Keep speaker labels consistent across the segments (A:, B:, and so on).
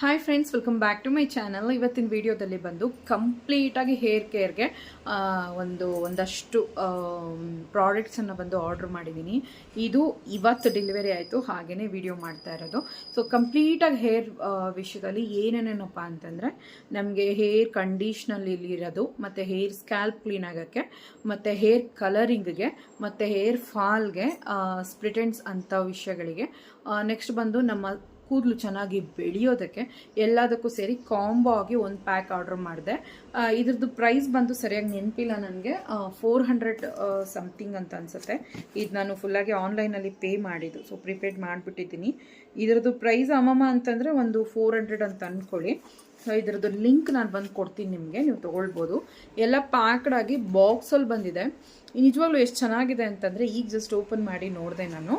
A: Hi friends welcome back to my channel ಇವತ್ತಿನ ವಿಡಿಯೋದಲ್ಲಿ ಬಂದು ಕಂಪ್ಲೀಟಾಗಿ ಹೇರ್ ಕೇರ್ಗೆ ಒಂದು, ಒಂದಷ್ಟು ಪ್ರಾಡಕ್ಟ್ಸನ್ನು ಬಂದು ಆರ್ಡರ್ ಮಾಡಿದ್ದೀನಿ ಇದು ಇವತ್ತು ಡೆಲಿವರಿ ಆಯಿತು ಹಾಗೆಯೇ ವಿಡಿಯೋ ಮಾಡ್ತಾ ಇರೋದು. ಸೊ ಕಂಪ್ಲೀಟಾಗಿ ಹೇರ್ ವಿಷಯದಲ್ಲಿ ಏನೇನೇನಪ್ಪ ಅಂತಂದರೆ, ನಮಗೆ ಹೇರ್ ಕಂಡೀಷ್ನಲ್ಲಿ ಇರೋದು, ಮತ್ತು ಹೇರ್ ಸ್ಕ್ಯಾಲ್ಪ್ ಕ್ಲೀನ್ ಆಗೋಕ್ಕೆ, ಮತ್ತು ಹೇರ್ ಕಲರಿಂಗ್ಗೆ ಮತ್ತು ಹೇರ್ ಫಾಲ್ಗೆ ಸ್ಪ್ರಿಟೆಂಟ್ಸ್ ಅಂಥ ವಿಷಯಗಳಿಗೆ ನೆಕ್ಸ್ಟ್ ಬಂದು ನಮ್ಮ ಕೂದಲು ಚೆನ್ನಾಗಿ ಬೆಳೆಯೋದಕ್ಕೆ ಎಲ್ಲದಕ್ಕೂ ಸೇರಿ ಕಾಂಬೋ ಆಗಿ ಒಂದು ಪ್ಯಾಕ್ ಆರ್ಡರ್ ಮಾಡಿದೆ. ಇದ್ರದ್ದು ಪ್ರೈಸ್ ಬಂದು ಸರಿಯಾಗಿ ನೆನಪಿಲ್ಲ ನನಗೆ. ಫೋರ್ ಹಂಡ್ರೆಡ್ ಸಮಥಿಂಗ್ ಅಂತ ಅನಿಸುತ್ತೆ. ಇದು ನಾನು ಫುಲ್ಲಾಗಿ ಆನ್ಲೈನಲ್ಲಿ ಪೇ ಮಾಡಿದ್ದು. ಸೊ ಪ್ರಿಪೇಡ್ ಮಾಡಿಬಿಟ್ಟಿದ್ದೀನಿ. ಇದರದ್ದು ಪ್ರೈಸ್ ಅಮ್ಮಮ್ಮ ಅಂತಂದರೆ ಒಂದು ಫೋರ್ ಹಂಡ್ರೆಡ್ ಅಂತ ಅಂದ್ಕೊಳ್ಳಿ ಸೊ ಇದರದ್ದು ಲಿಂಕ್ ನಾನು ಬಂದು ಕೊಡ್ತೀನಿ ನಿಮಗೆ. ನೀವು ತೊಗೊಳ್ಬೋದು. ಎಲ್ಲ ಪ್ಯಾಕ್ಡಾಗಿ ಬಾಕ್ಸಲ್ಲಿ ಬಂದಿದೆ. ನಿಜವಾಗ್ಲೂ ಎಷ್ಟು ಚೆನ್ನಾಗಿದೆ ಅಂತಂದರೆ ಈಗ ಜಸ್ಟ್ ಓಪನ್ ಮಾಡಿ ನೋಡಿದೆ ನಾನು.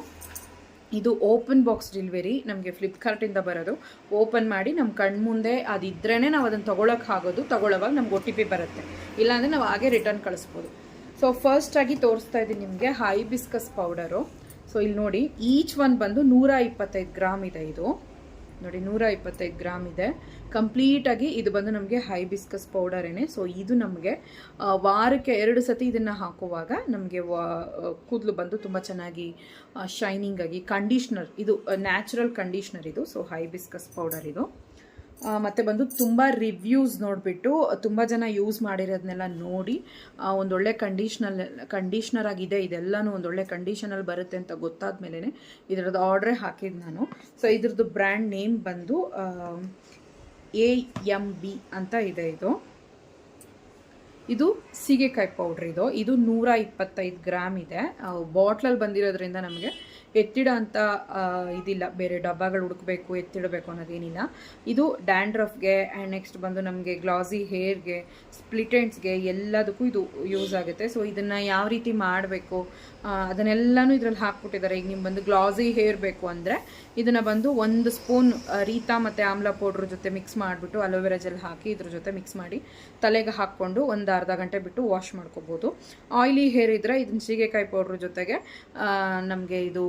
A: ಇದು ಓಪನ್ ಬಾಕ್ಸ್ ಡೆಲಿವರಿ, ನಮಗೆ ಫ್ಲಿಪ್ಕಾರ್ಟಿಂದ ಬರೋದು. ಓಪನ್ ಮಾಡಿ ನಮ್ಮ ಕಣ್ಮುಂದೆ ಅದಿದ್ರೇ ನಾವು ಅದನ್ನು ತೊಗೊಳಕ್ಕೆ ಆಗೋದು ತೊಗೊಳ್ಳೋವಾಗ ನಮ್ಗೆ ಒ ಟಿ ಪಿ ಬರುತ್ತೆ. ಇಲ್ಲಾಂದರೆ ನಾವು ಹಾಗೆ ರಿಟರ್ನ್ ಕಳಿಸ್ಬೋದು. ಸೊ ಫಸ್ಟಾಗಿ ತೋರಿಸ್ತಾ ಇದ್ದೀನಿ ನಿಮಗೆ ಹೈಬಿಸ್ಕಸ್ ಪೌಡರು ಸೊ ಇಲ್ಲಿ ನೋಡಿ ಈಚ್ ಒನ್ ಬಂದು ನೂರ ಇಪ್ಪತ್ತೈದು ಗ್ರಾಮ್ ಇದೆ ಇದು. ನೋಡಿ, ನೂರ ಇಪ್ಪತ್ತೈದು ಗ್ರಾಮ್ ಇದೆ. ಕಂಪ್ಲೀಟಾಗಿ ಇದು ಬಂದು ನಮಗೆ ಹೈಬಿಸ್ಕಸ್ ಪೌಡರೇನೆ ಸೊ ಇದು ನಮಗೆ ವಾರಕ್ಕೆ ಎರಡು ಸತಿ ಇದನ್ನು ಹಾಕುವಾಗ ನಮಗೆ ಕೂದಲು ಬಂದು ತುಂಬ ಚೆನ್ನಾಗಿ ಶೈನಿಂಗ್ ಆಗಿ ಕಂಡೀಷ್ನರ್ ಇದು ನ್ಯಾಚುರಲ್ ಕಂಡೀಷ್ನರ್ ಇದು. ಸೊ ಹೈಬಿಸ್ಕಸ್ ಪೌಡರ್ ಇದು. ಮತ್ತು ಬಂದು ತುಂಬ ರಿವ್ಯೂಸ್ ನೋಡಿಬಿಟ್ಟು, ತುಂಬ ಜನ ಯೂಸ್ ಮಾಡಿರೋದನ್ನೆಲ್ಲ ನೋಡಿ ಒಂದೊಳ್ಳೆ ಕಂಡೀಷ್ನಲ್ ಕಂಡೀಷ್ನರ್ ಆಗಿದೆ, ಇದೆಲ್ಲನೂ ಒಂದೊಳ್ಳೆ ಕಂಡೀಷನಲ್ಲಿ ಬರುತ್ತೆ ಅಂತ ಗೊತ್ತಾದ ಮೇಲೇ ಇದರದ್ದು ಆರ್ಡ್ರೇ ಹಾಕಿದ್ದು ನಾನು. ಸೊ ಇದ್ರದ್ದು ಬ್ರ್ಯಾಂಡ್ ನೇಮ್ ಬಂದು ಎ ಎಂ ಬಿ ಅಂತ ಇದೆ ಇದು. ಇದು ಸೀಗೆಕಾಯಿ ಪೌಡ್ರ್ ಇದು. ಇದು ನೂರ ಇಪ್ಪತ್ತೈದು ಗ್ರಾಮ್ ಇದೆ ಬಾಟ್ಲಲ್ಲಿ ಬಂದಿರೋದ್ರಿಂದ ನಮಗೆ ಎತ್ತಿಡೋ ಅಂತ ಇದಿಲ್ಲ. ಬೇರೆ ಡಬ್ಬಗಳು ಹುಡುಕಬೇಕು, ಎತ್ತಿಡಬೇಕು ಅನ್ನೋದೇನಿಲ್ಲ. ಇದು ಡ್ಯಾಂಡ್ರಫ್ಗೆ ಆ್ಯಂಡ್ ನೆಕ್ಸ್ಟ್ ಬಂದು ನಮಗೆ ಗ್ಲಾಸಿ ಹೇರ್ಗೆ ಸ್ಪ್ಲಿಟೆಂಟ್ಸ್ಗೆ ಎಲ್ಲದಕ್ಕೂ ಇದು ಯೂಸ್ ಆಗುತ್ತೆ. ಸೊ ಇದನ್ನು ಯಾವ ರೀತಿ ಮಾಡಬೇಕು ಅದನ್ನೆಲ್ಲನೂ ಇದರಲ್ಲಿ ಹಾಕ್ಬಿಟ್ಟಿದ್ದಾರೆ. ಈಗ ನಿಮ್ಮ ಬಂದು ಗ್ಲಾಸಿ ಹೇರ್ ಬೇಕು ಅಂದರೆ ಇದನ್ನು ಬಂದು ಒಂದು ಸ್ಪೂನ್ ರೀತಾ ಮತ್ತು ಆಮ್ಲ ಪೌಡ್ರ್ ಜೊತೆ ಮಿಕ್ಸ್ ಮಾಡಿಬಿಟ್ಟು ಅಲೋವೆರಾ ಜೆಲ್ ಹಾಕಿ ಇದ್ರ ಜೊತೆ ಮಿಕ್ಸ್ ಮಾಡಿ ತಲೆಗೆ ಹಾಕ್ಕೊಂಡು ಒಂದು ಅರ್ಧ ಗಂಟೆ ಬಿಟ್ಟು ವಾಶ್ ಮಾಡ್ಕೋಬೋದು. ಆಯಿಲಿ ಹೇರ್ ಇದ್ದರೆ ಇದನ್ನ ಸೀಗೆಕಾಯಿ ಪೌಡ್ರ್ ಜೊತೆಗೆ ನಮಗೆ ಇದು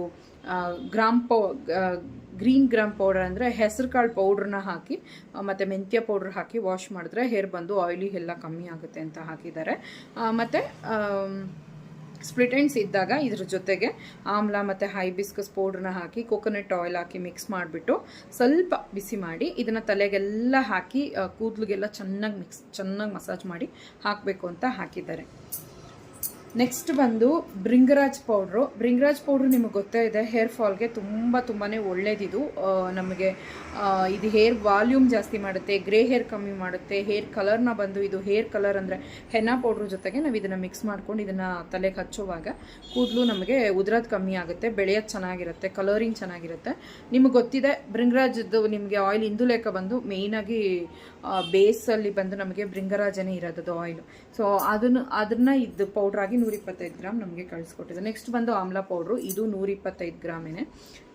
A: ಗ್ರಾಮ್ ಪೌ ಗ್ರೀನ್ ಗ್ರಾಮ್ ಪೌಡರ್ ಅಂದರೆ ಹೆಸರು ಕಾಳು ಪೌಡ್ರನ್ನ ಹಾಕಿ ಮತ್ತು ಮೆಂತ್ಯ ಪೌಡ್ರ್ ಹಾಕಿ ವಾಶ್ ಮಾಡಿದ್ರೆ ಹೇರ್ ಬಂದು ಆಯಿಲಿ ಎಲ್ಲ ಕಮ್ಮಿ ಆಗುತ್ತೆ ಅಂತ ಹಾಕಿದ್ದಾರೆ. ಮತ್ತು ಸ್ಪ್ಲಿಟೆಂಟ್ಸ್ ಇದ್ದಾಗ ಇದ್ರ ಜೊತೆಗೆ ಆಮ್ಲ ಮತ್ತು ಹೈಬಿಸ್ಕಸ್ ಪೌಡ್ರನ್ನ ಹಾಕಿ ಕೊಕೊನಟ್ ಆಯಿಲ್ ಹಾಕಿ ಮಿಕ್ಸ್ ಮಾಡಿಬಿಟ್ಟು ಸ್ವಲ್ಪ ಬಿಸಿ ಮಾಡಿ ಇದನ್ನು ತಲೆಗೆಲ್ಲ ಹಾಕಿ ಕೂದಲಿಗೆಲ್ಲ ಚೆನ್ನಾಗಿ ಮಿಕ್ಸ್ ಚೆನ್ನಾಗಿ ಮಸಾಜ್ ಮಾಡಿ ಹಾಕಬೇಕು ಅಂತ ಹಾಕಿದ್ದಾರೆ. ನೆಕ್ಸ್ಟ್ ಬಂದು ಬ್ರಿಂಗರಾಜ್ ಪೌಡ್ರು ಬ್ರಿಂಗರಾಜ್ ಪೌಡ್ರು ನಿಮಗೆ ಗೊತ್ತೇ ಇದೆ ಹೇರ್ ಫಾಲ್ಗೆ ತುಂಬ ತುಂಬಾ ಒಳ್ಳೇದಿದು. ನಮಗೆ ಇದು ಹೇರ್ ವಾಲ್ಯೂಮ್ ಜಾಸ್ತಿ ಮಾಡುತ್ತೆ ಗ್ರೇ ಹೇರ್ ಕಮ್ಮಿ ಮಾಡುತ್ತೆ ಹೇರ್ ಕಲರ್ನ ಬಂದು ಇದು ಹೇರ್ ಕಲರ್ ಅಂದರೆ ಹೆನ್ನಾ ಪೌಡ್ರ್ ಜೊತೆಗೆ ನಾವು ಇದನ್ನು ಮಿಕ್ಸ್ ಮಾಡ್ಕೊಂಡು ಇದನ್ನು ತಲೆಗೆ ಹಚ್ಚುವಾಗ ಕೂದಲು ನಮಗೆ ಉದ್ರದ್ ಕಮ್ಮಿ ಆಗುತ್ತೆ, ಬೆಳೆಯೋದು ಚೆನ್ನಾಗಿರುತ್ತೆ ಕಲರಿಂಗ್ ಚೆನ್ನಾಗಿರುತ್ತೆ. ನಿಮಗೆ ಗೊತ್ತಿದೆ ಬ್ರಿಂಗರಾಜದ್ದು ನಿಮಗೆ ಆಯಿಲ್ ಇಂದುಲೇಖ ಬಂದು ಮೇಯ್ನಾಗಿ ಬೇಸಲ್ಲಿ ಬಂದು ನಮಗೆ ಬೃಂಗರಾಜನೇ ಇರೋದು ಆಯಿಲು ಸೊ ಅದನ್ನು, ಅದನ್ನ ಇದು ಪೌಡ್ರಾಗಿ ನೂರ ಇಪ್ಪತ್ತೈದು ಗ್ರಾಮ್ ನಮಗೆ ಕಳಿಸ್ಕೊಟ್ಟಿದೆ ನೆಕ್ಸ್ಟ್ ಬಂದು ಆಮ್ಲ ಪೌಡ್ರು ಇದು ನೂರಿಪ್ಪತ್ತೈದು ಗ್ರಾಮೇನೆ.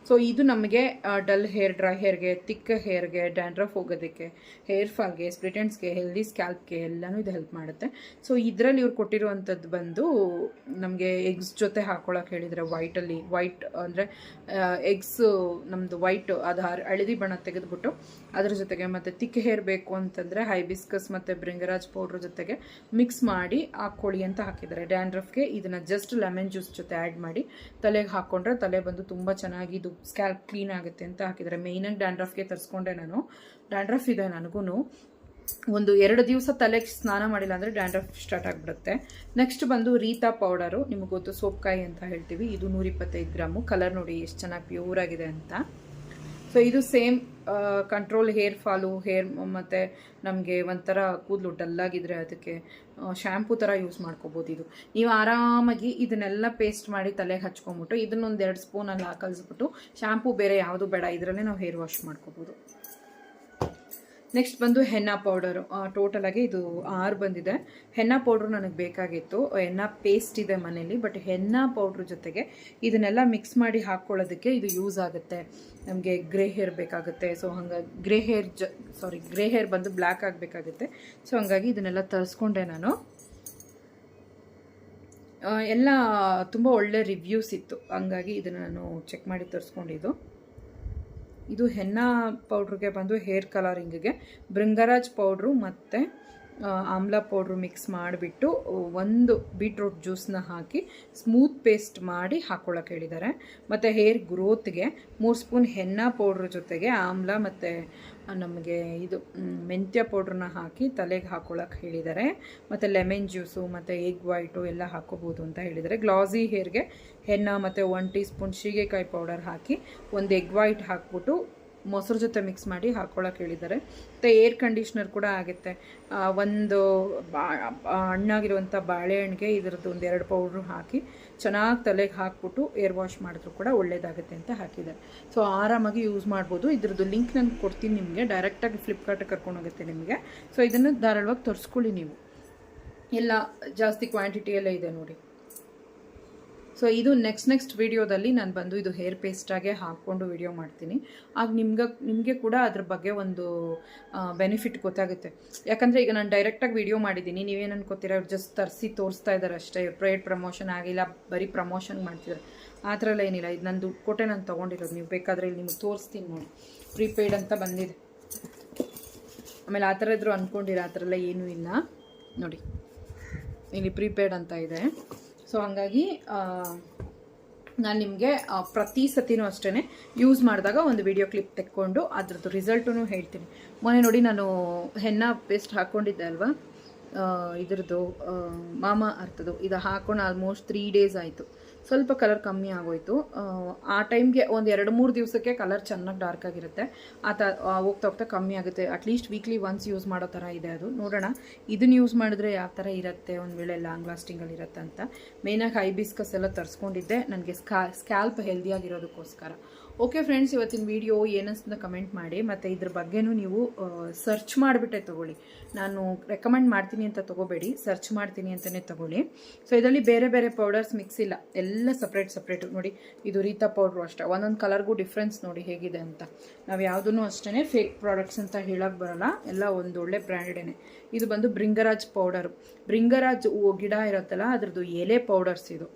A: ಸೊ ಇದು ನಮಗೆ ಡಲ್ ಹೇರ್ ಡ್ರೈ ಹೇರ್ಗೆ ತಿಕ್ಕ ಹೇರ್ಗೆ ಡ್ಯಾಂಡ್ರಫ್ ಹೋಗೋದಕ್ಕೆ ಹೇರ್ ಫಾಲ್ಗೆ ಸ್ಪ್ಲಿಟೆಂಟ್ಸ್ಗೆ ಹೆಲ್ದಿ ಸ್ಕ್ಯಾಲ್ಪ್ಗೆ ಎಲ್ಲನೂ ಇದು ಹೆಲ್ಪ್ ಮಾಡುತ್ತೆ. ಸೊ ಇದರಲ್ಲಿ ಇವ್ರು ಕೊಟ್ಟಿರುವಂಥದ್ದು ಬಂದು, ನಮಗೆ ಎಗ್ಸ್ ಜೊತೆ ಹಾಕೊಳ್ಳೋಕೆ ಹೇಳಿದರೆ ವೈಟಲ್ಲಿ ವೈಟ್ ಅಂದರೆ ಎಗ್ಸ್ ನಮ್ಮದು ವೈಟ್ ಅದು ಹಳದಿ ಬಣ್ಣ ತೆಗೆದುಬಿಟ್ಟು, ಅದ್ರ ಜೊತೆಗೆ ಮತ್ತು ತಿಕ್ಕ ಹೇರ್ ಬೇಕು ಅಂತಂದರೆ ಹೈಬಿಸ್ಕಸ್ ಮತ್ತು ಬ್ರಿಂಗರಾಜ್ ಪೌಡ್ರ್ ಜೊತೆಗೆ ಮಿಕ್ಸ್ ಮಾಡಿ ಹಾಕ್ಕೊಳ್ಳಿ ಅಂತ ಹಾಕಿದ್ದಾರೆ. ಡ್ಯಾಂಡ್ರಫ್ಗೆ ಇದನ್ನು ಜಸ್ಟ್ ಲೆಮನ್ ಜ್ಯೂಸ್ ಜೊತೆ ಆ್ಯಡ್ ಮಾಡಿ, ತಲೆಗೆ ಹಾಕ್ಕೊಂಡ್ರೆ ತಲೆ ಬಂದು ತುಂಬ ಚೆನ್ನಾಗಿ ಇದು ಸ್ಕ್ಯಾಲ್ಪ್ ಕ್ಲೀನ್ ಆಗುತ್ತೆ ಅಂತ ಹಾಕಿದ್ದಾರೆ. ಮೇಯ್ನಾಗಿ ಡ್ಯಾಂಡ್ರಫ್ಗೆ ತರಿಸ್ಕೊಂಡೆ ನಾನು. ಡ್ಯಾಂಡ್ರಫ್ ಇದೆ ನನಗೂ. ಒಂದು ಎರಡು ದಿವಸ ತಲೆಗೆ ಸ್ನಾನ ಮಾಡಿಲ್ಲ ಅಂದರೆ ಡ್ಯಾಂಡ್ರಫ್ ಸ್ಟಾರ್ಟ್ ಆಗಿಬಿಡುತ್ತೆ. ನೆಕ್ಸ್ಟ್ ಬಂದು ರೀತಾ ಪೌಡರು ನಿಮಗೆ ಗೊತ್ತು ಸೋಪ್ಕಾಯಿ ಅಂತ ಹೇಳ್ತೀವಿ. ಇದು ನೂರಿಪ್ಪತ್ತೈದು ಗ್ರಾಮು. ಕಲರ್ ನೋಡಿ ಎಷ್ಟು ಚೆನ್ನಾಗಿ ಪ್ಯೂರ್ ಆಗಿದೆ ಅಂತ. ಸೊ ಇದು same control hair fall hair ಮತ್ತು ನಮಗೆ ಒಂಥರ ಕೂದಲು ಡಲ್ಲಾಗಿದ್ರೆ ಅದಕ್ಕೆ ಶ್ಯಾಂಪೂ ಥರ ಯೂಸ್ ಮಾಡ್ಕೋಬೋದು ಇದು. ನೀವು ಆರಾಮಾಗಿ ಇದನ್ನೆಲ್ಲ ಪೇಸ್ಟ್ ಮಾಡಿ ತಲೆಗೆ ಹಚ್ಕೊಂಬಿಟ್ಟು, ಇದನ್ನೊಂದು ಎರಡು ಸ್ಪೂನಲ್ಲಿ ಹಾಕಲ್ಸ್ಬಿಟ್ಟು ಶ್ಯಾಂಪು ಬೇರೆ ಯಾವುದು ಬೇಡ, ಇದರಲ್ಲೇ ನಾವು ಹೇರ್ ವಾಶ್ ಮಾಡ್ಕೋಬೋದು. ನೆಕ್ಸ್ಟ್ ಬಂದು ಹೆನ್ನ ಪೌಡರು ಟೋಟಲಾಗಿ ಇದು ಆರು ಬಂದಿದೆ. ಹೆನ್ನ ಪೌಡ್ರು ನನಗೆ ಬೇಕಾಗಿತ್ತು. ಹೆನ್ನ ಪೇಸ್ಟ್ ಇದೆ ಮನೇಲಿ ಬಟ್ ಹೆನ್ನ ಪೌಡ್ರ್ ಜೊತೆಗೆ ಇದನ್ನೆಲ್ಲ ಮಿಕ್ಸ್ ಮಾಡಿ ಹಾಕ್ಕೊಳ್ಳೋದಕ್ಕೆ ಇದು ಯೂಸ್ ಆಗುತ್ತೆ. ನಮಗೆ ಗ್ರೇ ಹೇರ್ ಬೇಕಾಗುತ್ತೆ. ಸೊ ಹಂಗಾಗಿ ಗ್ರೇ ಹೇರ್ ಜ ಸಾರಿ ಗ್ರೇ ಹೇರ್ ಬಂದು ಬ್ಲ್ಯಾಕ್ ಆಗಬೇಕಾಗುತ್ತೆ. ಸೊ ಹಂಗಾಗಿ ಇದನ್ನೆಲ್ಲ ತರಿಸ್ಕೊಂಡೆ ನಾನು. ಎಲ್ಲ ತುಂಬ ಒಳ್ಳೆ ರಿವ್ಯೂಸ್ ಇತ್ತು. ಹಂಗಾಗಿ ಇದನ್ನು ನಾನು ಚೆಕ್ ಮಾಡಿ ತರಿಸ್ಕೊಂಡಿದ್ದು. ಇದು ಹೆನ್ನ ಪೌಡ್ರಿಗೆ ಬಂದು ಹೇರ್ ಕಲರಿಂಗಿಗೆ. ಬೃಂಗರಾಜ್ ಪೌಡ್ರು ಮತ್ತು ಆಮ್ಲ ಪೌಡ್ರು ಮಿಕ್ಸ್ ಮಾಡಿಬಿಟ್ಟು ಒಂದು ಬೀಟ್ರೂಟ್ ಜ್ಯೂಸನ್ನ ಹಾಕಿ ಸ್ಮೂತ್ ಪೇಸ್ಟ್ ಮಾಡಿ ಹಾಕ್ಕೊಳಕ್ಕೆ ಹೇಳಿದ್ದಾರೆ. ಮತ್ತು ಹೇರ್ ಗ್ರೋತ್ಗೆ ಮೂರು ಸ್ಪೂನ್ ಹೆನ್ನ ಪೌಡ್ರ್ ಜೊತೆಗೆ ಆಮ್ಲ ಮತ್ತು ನಮಗೆ ಇದು ಮೆಂತ್ಯ ಪೌಡ್ರನ್ನ ಹಾಕಿ ತಲೆಗೆ ಹಾಕ್ಕೊಳಕ್ಕೆ ಹೇಳಿದ್ದಾರೆ. ಮತ್ತು ಲೆಮನ್ ಜ್ಯೂಸು ಮತ್ತು ಎಗ್ ವೈಟು ಎಲ್ಲ ಹಾಕೋಬೋದು ಅಂತ ಹೇಳಿದ್ದಾರೆ. ಗ್ಲಾಸಿ ಹೇರ್ಗೆ ಹೆನ್ನ ಮತ್ತು ಒನ್ ಟೀ ಸ್ಪೂನ್ ಶೀಗೆಕಾಯಿ ಪೌಡರ್ ಹಾಕಿ ಒಂದು ಎಗ್ ವೈಟ್ ಹಾಕ್ಬಿಟ್ಟು ಮೊಸರು ಜೊತೆ ಮಿಕ್ಸ್ ಮಾಡಿ ಹಾಕ್ಕೊಳ್ಳೋಕೆ ಹೇಳಿದ್ದಾರೆ. ಮತ್ತು ಏರ್ ಕಂಡೀಷ್ನರ್ ಕೂಡ ಆಗುತ್ತೆ. ಒಂದು ಹಣ್ಣಾಗಿರುವಂಥ ಬಾಳೆಹಣ್ಣಿಗೆ ಇದರದ್ದು ಒಂದು ಎರಡು ಪೌಡ್ರು ಹಾಕಿ ಚೆನ್ನಾಗಿ ತಲೆಗೆ ಹಾಕ್ಬಿಟ್ಟು ಏರ್ ವಾಶ್ ಮಾಡಿದ್ರು ಕೂಡ ಒಳ್ಳೇದಾಗುತ್ತೆ ಅಂತ ಹಾಕಿದ್ದಾರೆ. ಸೊ ಆರಾಮಾಗಿ ಯೂಸ್ ಮಾಡ್ಬೋದು. ಇದ್ರದ್ದು ಲಿಂಕ್ ನಾನು ಕೊಡ್ತೀನಿ ನಿಮಗೆ. ಡೈರೆಕ್ಟಾಗಿ ಫ್ಲಿಪ್ಕಾರ್ಟಿಗೆ ಕರ್ಕೊಂಡೋಗುತ್ತೆ ನಿಮಗೆ. ಸೊ ಇದನ್ನು ಧಾರಾಳವಾಗಿ ತರಿಸ್ಕೊಳ್ಳಿ ನೀವು. ಎಲ್ಲ ಜಾಸ್ತಿ ಕ್ವಾಂಟಿಟಿಯಲ್ಲೇ ಇದೆ ನೋಡಿ. ಸೊ ಇದು ನೆಕ್ಸ್ಟ್ ನೆಕ್ಸ್ಟ್ ವೀಡಿಯೋದಲ್ಲಿ ನಾನು ಬಂದು ಇದು ಹೇರ್ ಪೇಸ್ಟಾಗೆ ಹಾಕ್ಕೊಂಡು ವಿಡಿಯೋ ಮಾಡ್ತೀನಿ. ಆಗ ನಿಮ್ಗೆ, ನಿಮಗೆ ಕೂಡ ಅದ್ರ ಬಗ್ಗೆ ಒಂದು ಬೆನಿಫಿಟ್ ಗೊತ್ತಾಗುತ್ತೆ. ಯಾಕಂದರೆ ಈಗ ನಾನು ಡೈರೆಕ್ಟಾಗಿ ವಿಡಿಯೋ ಮಾಡಿದ್ದೀನಿ. ನೀವೇನು ಅನ್ಕೋತೀರ ಅವ್ರು ಜಸ್ಟ್ ತರಿಸಿ ತೋರಿಸ್ತಾ ಇದ್ದಾರೆ ಅಷ್ಟೇ. ಪ್ರೈಡ್ ಪ್ರಮೋಷನ್ ಆಗಿಲ್ಲ, ಬರೀ ಪ್ರಮೋಷನ್ ಮಾಡ್ತಿದ್ದಾರೆ ಆ ಥರ ಎಲ್ಲ ಏನಿಲ್ಲ. ಇದು ನಾನು ದುಡ್ಡು ಕೊಟ್ಟೆ ನಾನು ತೊಗೊಂಡಿರೋದು. ನೀವು ಬೇಕಾದರೆ ಇಲ್ಲಿ ನಿಮ್ಗೆ ತೋರಿಸ್ತೀನಿ ನೋಡಿ. ಪ್ರೀಪೇಯ್ಡ್ ಅಂತ ಬಂದಿದೆ. ಆಮೇಲೆ ಆ ಥರ ಇದ್ರು ಅಂದ್ಕೊಂಡಿರ ಆ ಥರ ಎಲ್ಲ ಏನೂ ಇಲ್ಲ. ನೋಡಿ. ಇಲ್ಲಿ ಪ್ರೀಪೇಯ್ಡ್ ಅಂತ ಇದೆ. ಸೊ ಹಂಗಾಗಿ ನಾನು ನಿಮಗೆ ಪ್ರತಿ ಸತಿನೂ ಅಷ್ಟೇ ಯೂಸ್ ಮಾಡಿದಾಗ ಒಂದು ವಿಡಿಯೋ ಕ್ಲಿಪ್ ತೆಕ್ಕೊಂಡು ಅದ್ರದ್ದು ರಿಸಲ್ಟೂ ಹೇಳ್ತೀನಿ. ಮೊನ್ನೆ ನೋಡಿ ನಾನು ಹೆನ್ನ ಪೇಸ್ಟ್ ಹಾಕ್ಕೊಂಡಿದ್ದೆ ಅಲ್ವಾ? ಇದರದ್ದು ಮಾಮ ಅರ್ಥದ್ದು. ಇದು ಹಾಕೊಂಡು ಆಲ್ಮೋಸ್ಟ್ ತ್ರೀ ಡೇಸ್ ಆಯಿತು. ಸ್ವಲ್ಪ ಕಲರ್ ಕಮ್ಮಿ ಆಗೋಯ್ತು. ಆ, ಟೈಮ್ಗೆ ಒಂದು ಎರಡು ಮೂರು ದಿವಸಕ್ಕೆ ಕಲರ್ ಚೆನ್ನಾಗಿ ಡಾರ್ಕ್ ಆಗಿರುತ್ತೆ. ಆ ತ ಹೋಗ್ತಾ ಹೋಗ್ತಾ ಕಮ್ಮಿ ಆಗುತ್ತೆ. ಅಟ್ಲೀಸ್ಟ್ ವೀಕ್ಲಿ ಒನ್ಸ್ ಯೂಸ್ ಮಾಡೋ ಥರ ಇದೆ ಅದು. ನೋಡೋಣ. ಇದನ್ನು ಯೂಸ್ ಮಾಡಿದ್ರೆ ಯಾವ ಥರ ಇರುತ್ತೆ? ಒಂದು ವೇಳೆ ಲಾಂಗ್ ಲಾಸ್ಟಿಂಗಲ್ಲಿ ಇರುತ್ತೆ ಅಂತ ಮೇನಾಗಿ ಹೈಬಿಸ್ಕಸ್ ಎಲ್ಲ ತರಿಸ್ಕೊಂಡಿದ್ದೆ. ನನಗೆ ಸ್ಕಾ ಸ್ಕ್ಯಾಲ್ಪ್ ಹೆಲ್ದಿಯಾಗಿರೋದಕ್ಕೋಸ್ಕರ ಓಕೆ ಫ್ರೆಂಡ್ಸ್ ಇವತ್ತಿನ ವಿಡಿಯೋ ಏನನ್ಸ್ತ ಕಮೆಂಟ್ ಮಾಡಿ, ಮತ್ತು ಇದ್ರ ಬಗ್ಗೆನೂ ನೀವು ಸರ್ಚ್ ಮಾಡಿಬಿಟ್ಟೆ ತೊಗೊಳ್ಳಿ. ನಾನು ರೆಕಮೆಂಡ್ ಮಾಡ್ತೀನಿ ಅಂತ ತೊಗೋಬೇಡಿ ಸರ್ಚ್ ಮಾಡ್ತೀನಿ ಅಂತಲೇ ತೊಗೊಳ್ಳಿ. ಸೊ ಇದರಲ್ಲಿ ಬೇರೆ ಬೇರೆ ಪೌಡರ್ಸ್ ಮಿಕ್ಸ್ ಇಲ್ಲ. ಎಲ್ಲ ಸಪ್ರೇಟ್ ಸಪ್ರೇಟು ನೋಡಿ, ಇದು ರೀತಾ ಪೌಡ್ರು ಅಷ್ಟೇ. ಒಂದೊಂದು ಕಲರ್ಗೂ ಡಿಫ್ರೆನ್ಸ್ ನೋಡಿ ಹೇಗಿದೆ ಅಂತ. ನಾವು ಯಾವುದೂ ಅಷ್ಟೇ ಫೇಕ್ ಪ್ರಾಡಕ್ಟ್ಸ್ ಅಂತ ಹೇಳೋಕ್ಕೆ ಬರಲ್ಲ. ಎಲ್ಲ ಒಂದು ಒಳ್ಳೆ ಬ್ರ್ಯಾಂಡೆಡೇ ಇದು ಬಂದು ಬ್ರಿಂಗರಾಜ್ ಪೌಡರು ಬ್ರಿಂಗರಾಜ್ ಹೂವು ಗಿಡ ಇರುತ್ತಲ್ಲ, ಅದ್ರದ್ದು ಎಲೆ ಪೌಡರ್ಸ್ ಇದು.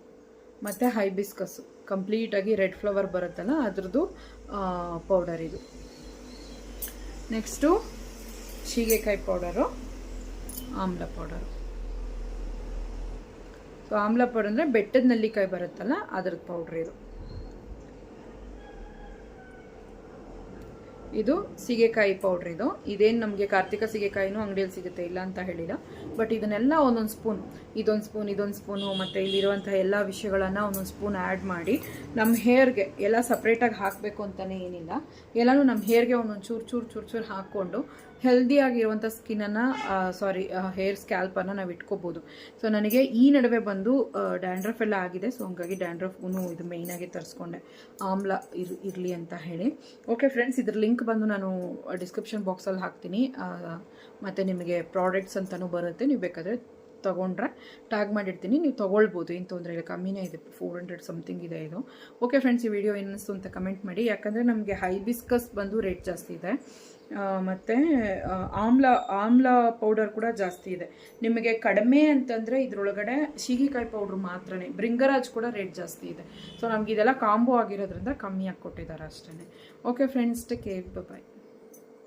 A: ಮತ್ತು ಹೈಬಿಸ್ಕಸ್ಸು ಕಂಪ್ಲೀಟಾಗಿ ರೆಡ್ ಫ್ಲವರ್ ಬರುತ್ತಲ್ಲ, ಅದ್ರದ್ದು ಪೌಡರ್ ಇದು. Next ಶೀಗೆಕಾಯಿ powder, amla powder. So amla powder ಅಂದರೆ ಬೆಟ್ಟದ ನೆಲ್ಲಿಕಾಯಿ ಬರುತ್ತಲ್ಲ, ಅದ್ರದ್ದು ಪೌಡ್ರ್ ಇದು. ಇದು ಸೀಗೆಕಾಯಿ ಪೌಡ್ರ್ ಇದು. ಇದೇನು ನಮಗೆ ಕಾರ್ತಿಕ ಸೀಗೆಕಾಯಿನೂ ಅಂಗಡಿಯಲ್ಲಿ ಸಿಗುತ್ತೆ ಇಲ್ಲ ಅಂತ ಹೇಳಿಲ್ಲ. ಬಟ್ ಇದನ್ನೆಲ್ಲ ಒಂದೊಂದು ಸ್ಪೂನ್ ಇದೊಂದು ಸ್ಪೂನ್ ಇದೊಂದು ಸ್ಪೂನು ಮತ್ತು ಇಲ್ಲಿರುವಂಥ ಎಲ್ಲ ವಿಷಯಗಳನ್ನು ಒಂದೊಂದು ಸ್ಪೂನ್ ಆ್ಯಡ್ ಮಾಡಿ ನಮ್ಮ ಹೇರ್ಗೆ ಎಲ್ಲ ಸಪ್ರೇಟಾಗಿ ಹಾಕಬೇಕು ಅಂತಲೇ ಏನಿಲ್ಲ. ಎಲ್ಲನೂ ನಮ್ಮ ಹೇರ್ಗೆ ಒಂದೊಂದು ಚೂರು ಚೂರು ಚೂರು ಚೂರು ಹಾಕ್ಕೊಂಡು ಹೆಲ್ದಿಯಾಗಿರುವಂಥ ಸ್ಕಿನ್ನನ್ನು ಸಾರಿ ಹೇರ್ ಸ್ಕ್ಯಾಲ್ಪನ್ನು ನಾವು ಇಟ್ಕೋಬೋದು. ಸೊ ನನಗೆ ಈ ನಡುವೆ ಬಂದು ಡ್ಯಾಂಡ್ರಫ್ ಎಲ್ಲ ಆಗಿದೆ. ಸೊ ಹಂಗಾಗಿ ಡ್ಯಾಂಡ್ರಫ್ಗೂ ಇದು ಮೇಯ್ನಾಗಿ ತರಿಸ್ಕೊಂಡೆ. ಆಮ್ಲ ಇರ್, ಇರಲಿ ಅಂತ ಹೇಳಿ. ಓಕೆ ಫ್ರೆಂಡ್ಸ್ ಇದ್ರ ಲಿಂಕ್ ಬಂದು ನಾನು ಡಿಸ್ಕ್ರಿಪ್ಷನ್ ಬಾಕ್ಸಲ್ಲಿ ಹಾಕ್ತೀನಿ. ಮತ್ತು ನಿಮಗೆ ಪ್ರಾಡಕ್ಟ್ಸ್ ಅಂತಲೂ ಬರುತ್ತೆ. ನೀವು ಬೇಕಾದರೆ ತೊಗೊಂಡ್ರೆ ಟ್ಯಾಗ್ ಮಾಡಿರ್ತೀನಿ, ನೀವು ತೊಗೊಳ್ಬೋದು. ಏನು ತೊಂದರೆ ಇಲ್ಲ, ಕಮ್ಮಿನೇ ಇದೆ ಫೋರ್ ಹಂಡ್ರೆಡ್ ಸಮಥಿಂಗ್ ಇದೆ ಇದು. ಓಕೆ ಫ್ರೆಂಡ್ಸ್ ಈ ವಿಡಿಯೋ ಏನಿಸ್ತು ಅಂತ ಕಮೆಂಟ್ ಮಾಡಿ. ಯಾಕಂದರೆ ನಮಗೆ ಹೈಬಿಸ್ಕಸ್ ಬಂದು ರೇಟ್ ಜಾಸ್ತಿ ಇದೆ. ಮತ್ತು ಆಮ್ಲ ಆಮ್ಲ ಪೌಡರ್ ಕೂಡ ಜಾಸ್ತಿ ಇದೆ. ನಿಮಗೆ ಕಡಿಮೆ ಅಂತಂದರೆ ಇದರೊಳಗಡೆ ಶೀಗಿಕಾಯಿ ಪೌಡ್ರ್ ಮಾತ್ರನೇ ಬ್ರಿಂಗರಾಜ್ ಕೂಡ ರೇಟ್ ಜಾಸ್ತಿ ಇದೆ. ಸೊ ನಮ್ಗೆ ಇದೆಲ್ಲ ಕಾಂಬೋ ಆಗಿರೋದ್ರಿಂದ ಕಮ್ಮಿ ಕಮ್ಮಿಯಾಗಿ ಕೊಟ್ಟಿದ್ದಾರೆ ಅಷ್ಟೇ okay friends take care bye